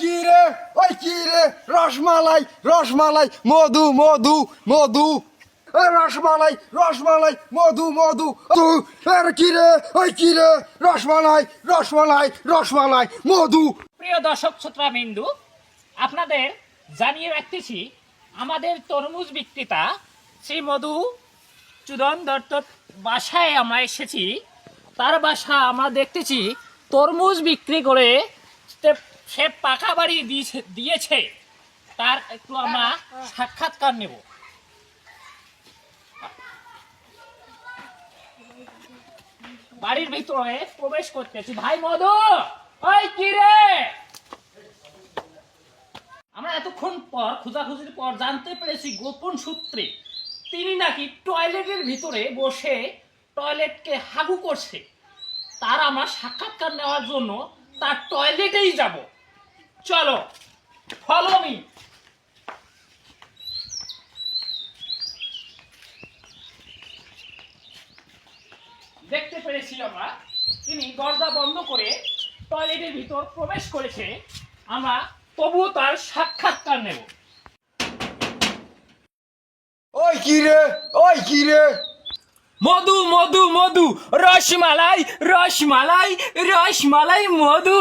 কি রে ওই কি রে রসমালাই রসমালাই, মধু মধু মধু। রসমালাই রসমালাই, মধু মধু। তু এর কি রে ওই কি রে রসমালাই রসমালাই রসমালাই, মধু। প্রিয় দর্শক শ্রোতাবিন্দু আপনাদের জানিয়ে রাখতেছি, আমাদের তরমুজ বিক্রেতা শ্রী মধু চুদন দত্তর বাসায় আমরা এসেছি। তার বাসা আমরা দেখতেছি, তরমুজ বিক্রি করে সে- পাকা বাড়ি দিয়েছে দিয়েছে। তার একটু আমরা সাক্ষাৎকার নেব। বাড়ির ভিতরে প্রবেশ করতেছি। ভাই মধু, ওই কি রে? আমরা এতক্ষণ পর, খোঁজাখুঁজির পর জানতে পেরেছি গোপন সূত্রে তিনি নাকি টয়লেটের ভিতরে বসে টয়লেটকে হাগু করছে। তার আমার সাক্ষাৎকার নেওয়ার জন্য তার টয়লেটেই যাব। চলো ফলো মি দেখতে পেরেছি আমরা তিনি দরজা বন্ধ করে টয়লেটের ভিতর প্রবেশ করেছে। আমরা তবুও তার সাক্ষাৎকার নেব। ওই কি রে? ওই কি রে? মধু মধু মধু রসমালাই রসমালাই রসমালাই মধু।